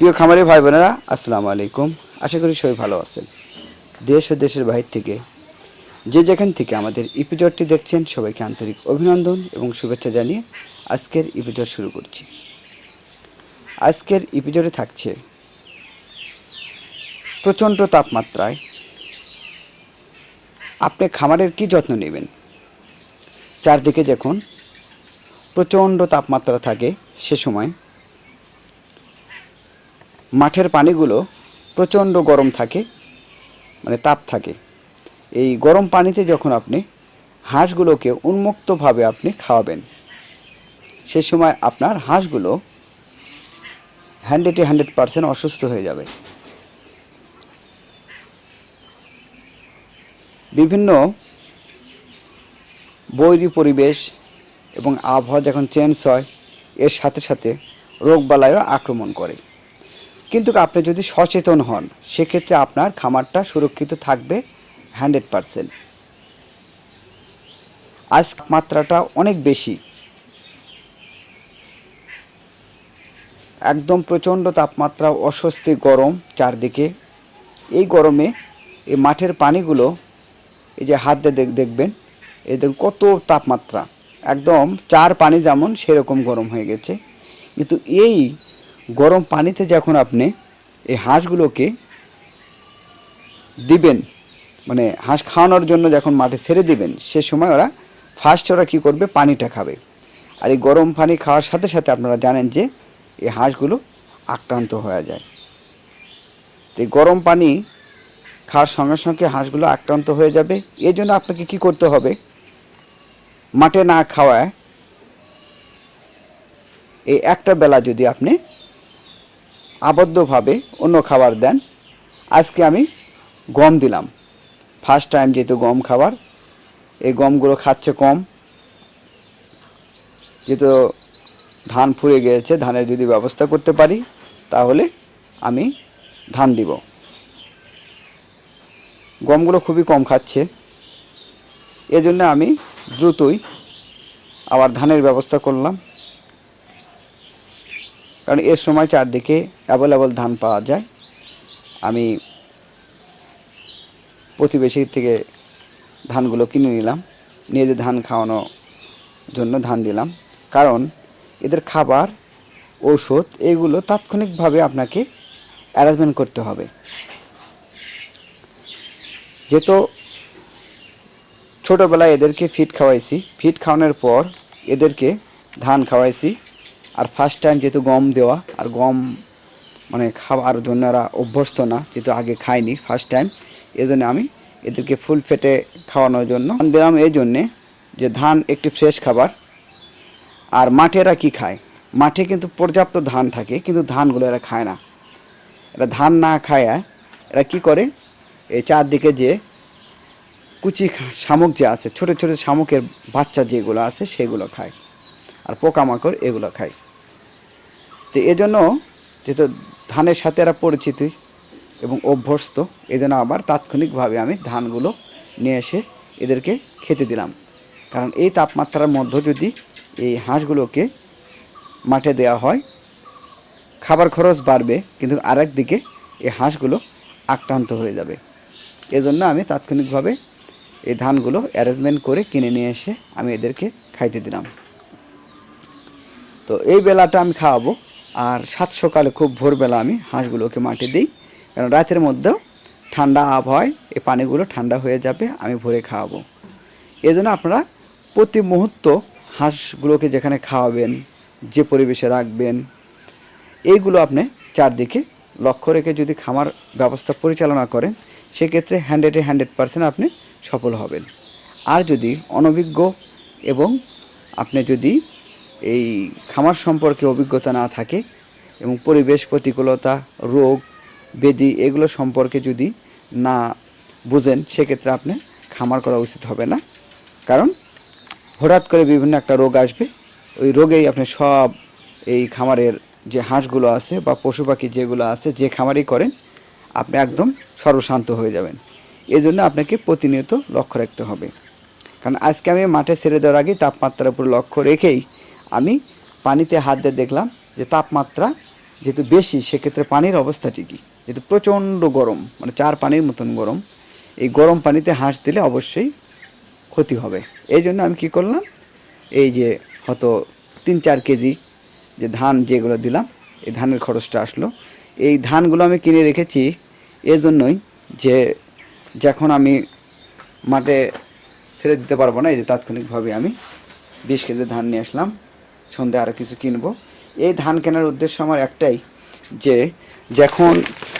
প্রিয় খামারি ভাই বোনেরা, আসসালামু আলাইকুম। আশা করি সবাই ভালো আছেন। দেশ ও দেশের বাহির থেকে যে যেখান থেকে আমাদের ইপিজডটি দেখছেন, সবাইকে আন্তরিক অভিনন্দন এবং শুভেচ্ছা জানিয়ে আজকের ইপিজড শুরু করছি। আজকের ইপিজডে থাকছে প্রচণ্ড তাপমাত্রায় আপনি খামারের কি যত্ন নেবেন? চারদিকে যখন প্রচণ্ড তাপমাত্রা থাকে সে সময়। মাঠের পানিগুলো প্রচণ্ড গরম থাকে মানে তাপ থাকে। এই গরম পানিতে যখন আপনি হাঁসগুলোকে উন্মুক্তভাবে আপনি খাওয়াবেন, সে সময় আপনার হাঁসগুলো হান্ড্রেডে হান্ড্রেড পারসেন্ট অসুস্থ হয়ে যাবে। বিভিন্ন বৈরী পরিবেশ এবং আবহাওয়া যখন চেঞ্জ হয়, এর সাথে সাথে রোগবালাইও আক্রমণ করে। কিন্তু আপনি যদি সচেতন হন, সেক্ষেত্রে আপনার খামারটা সুরক্ষিত থাকবে হান্ড্রেড পারসেন্ট। আজ মাত্রাটা অনেক বেশি। একদম প্রচণ্ড তাপমাত্রা, অস্বস্তি, গরম চারদিকে। এই গরমে এই মাঠের পানিগুলো, এই যে হাত দিয়ে দেখবেন, এই দেখুন কত তাপমাত্রা। একদম চার পানি যেমন সেরকম গরম হয়ে গেছে। কিন্তু এই গরম পানিতে যখন আপনি এই হাঁসগুলোকে দিবেন মানে হাঁস খাওয়ানোর জন্য যখন মাঠে ছেড়ে দিবেন, সে সময় ওরা ফার্স্ট ওরা কী করবে? পানিটা খাবে। আর এই গরম পানি খাওয়ার সাথে সাথে আপনারা জানেন যে এই হাঁসগুলো আক্রান্ত হয়ে যায়। তো এই গরম পানি খাওয়ার সঙ্গে সঙ্গে হাঁসগুলো আক্রান্ত হয়ে যাবে। এই জন্য আপনাকে কী করতে হবে? মাঠে না খাওয়ায় এই একটা বেলা যদি আপনি আবদ্ধভাবে অন্য খাবার দেন। আজকে আমি গম দিলাম। ফার্স্ট টাইম যেহেতু গম খাবার, এই গমগুলো খাচ্ছে কম। যেহেতু ধান ফুরে গিয়েছে, ধানের যদি ব্যবস্থা করতে পারি, তাহলে আমি ধান দিব। গমগুলো খুবই কম খাচ্ছে। এজন্য আমি দ্রুতই আবার ধানের ব্যবস্থা করলাম। কারণ এর সময় চারদিকে অ্যাভেলেবল ধান পাওয়া যায়। আমি প্রতিবেশী থেকে ধানগুলো কিনে নিলাম। নিয়ে ধান খাওয়ানোর জন্য ধান দিলাম। কারণ এদের খাবার, ঔষধ এগুলো তাৎক্ষণিকভাবে আপনাকে অ্যারেঞ্জমেন্ট করতে হবে। যেহেতু ছোটোবেলায় এদেরকে ফিট খাওয়াইছি ফিট খাওয়ানোর পর এদেরকে ধান খাওয়াইছি। আর ফার্স্ট টাইম যেহেতু গম দেওয়া, আর গম মানে খাওয়ার জন্য এরা অভ্যস্ত না, যেহেতু আগে খায়নি ফার্স্ট টাইম এই জন্য আমি এদেরকে ফুল ফেটে খাওয়ানোর জন্য দিলাম। এই জন্যে যে ধান একটি ফ্রেশ খাবার। আর মাঠে এরা কী খায়? মাঠে কিন্তু পর্যাপ্ত ধান থাকে, কিন্তু ধানগুলো এরা খায় না। এরা ধান না খায়, এরা কি করে? এই চারদিকে যে কুচি শামুক যে আছে, ছোট ছোট শামুকের বাচ্চা যেগুলো আছে, সেগুলো খায়। আর পোকামাকড় এগুলো খায়। তো এজন্য যেহেতু ধানের সাথে এরা পরিচিত এবং অভ্যস্ত, এই জন্য আবার তাৎক্ষণিকভাবে আমি ধানগুলো নিয়ে এসে এদেরকে খেতে দিলাম। কারণ এই তাপমাত্রার মধ্যে যদি এই হাঁসগুলোকে মাঠে দেওয়া হয়, খাবার খরচ বাড়বে, কিন্তু আরেক দিকে এই হাঁসগুলো আক্রান্ত হয়ে যাবে। এজন্য আমি তাৎক্ষণিকভাবে এই ধানগুলো অ্যারেঞ্জমেন্ট করে কিনে নিয়ে এসে আমি এদেরকে খাইতে দিলাম। তো এই বেলাটা আমি খাওয়াবো। আর সাত সকালে খুব ভোরবেলা আমি হাঁসগুলোকে মাটি দিই। কারণ রাতের মধ্যেও ঠান্ডা আবহাওয়ায় এই পানিগুলো ঠান্ডা হয়ে যাবে, আমি ভোরে খাওয়াবো। এই জন্য আপনারা প্রতি মুহূর্ত হাঁসগুলোকে যেখানে খাওয়াবেন, যে পরিবেশে রাখবেন, এইগুলো আপনি চারদিকে লক্ষ্য রেখে যদি খামার ব্যবস্থা পরিচালনা করেন, সেক্ষেত্রে হান্ড্রেডে হান্ড্রেড পার্সেন্ট আপনি সফল হবেন। আর যদি অনভিজ্ঞ এবং আপনি যদি এই খামার সম্পর্কে অভিজ্ঞতা না থাকে এবং পরিবেশ প্রতিকূলতা, রোগ, বেদি এগুলো সম্পর্কে যদি না বুঝেন, সেক্ষেত্রে আপনি খামার করা উচিত হবে না। কারণ হঠাৎ করে বিভিন্ন একটা রোগ আসবে, ওই রোগেই আপনি সব এই খামারের যে হাঁসগুলো আছে বা পশু পাখি যেগুলো আছে, যে খামারই করেন, আপনি একদম সর্বশান্ত হয়ে যাবেন। এই জন্য আপনাকে প্রতিনিয়ত লক্ষ্য রাখতে হবে। কারণ আজকে আমি মাঠে ছেড়ে দেওয়ার আগেই তাপমাত্রার উপর লক্ষ্য রেখেই আমি পানিতে হাত দিয়ে দেখলাম যে তাপমাত্রা যেহেতু বেশি, সেক্ষেত্রে পানির অবস্থাটি কী যেহেতু প্রচণ্ড গরম মানে চার পানির মতন গরম, এই গরম পানিতে হাঁস দিলে অবশ্যই ক্ষতি হবে। এই জন্য আমি কি করলাম, এই যে হয়তো তিন চার কেজি যে ধান যেগুলো দিলাম, এই ধানের খরচটা আসলো। এই ধানগুলো আমি কিনে রেখেছি এই জন্যই যে যখন আমি মাঠে ছেড়ে দিতে পারব না, এই যে তাৎক্ষণিকভাবে আমি বিশ কেজি ধান নিয়ে আসলাম সন্ধ্যে আরও কিছু কিনবো। এই ধান কেনার উদ্দেশ্য আমার একটাই, যে যখন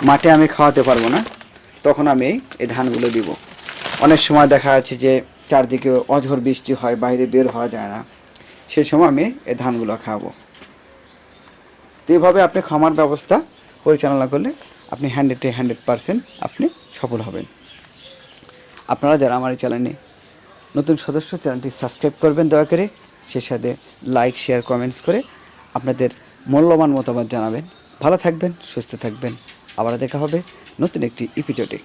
মাঠে আমি খাওয়াতে পারব না, তখন আমি এই ধানগুলো দিব। অনেক সময় দেখা যাচ্ছে যে চারদিকে অঝড় বৃষ্টি হয়, বাইরে বের হওয়া যায় না, সেই সময় আমি এই ধানগুলো খাওয়াবো। তো এইভাবে আপনি খামার ব্যবস্থা পরিচালনা করলে আপনি হান্ড্রেডে হান্ড্রেড পারসেন্ট আপনি সফল হবেন। আপনারা যারা আমার এই চ্যানেলে নতুন সদস্য, চ্যানেলটি সাবস্ক্রাইব করবেন দয়া করে, সেই সাথে লাইক, শেয়ার, কমেন্টস করে আপনাদের মূল্যবান মতামত জানাবেন। ভালো থাকবেন সুস্থ থাকবেন। আবার দেখা হবে নতুন একটি এপিসোডে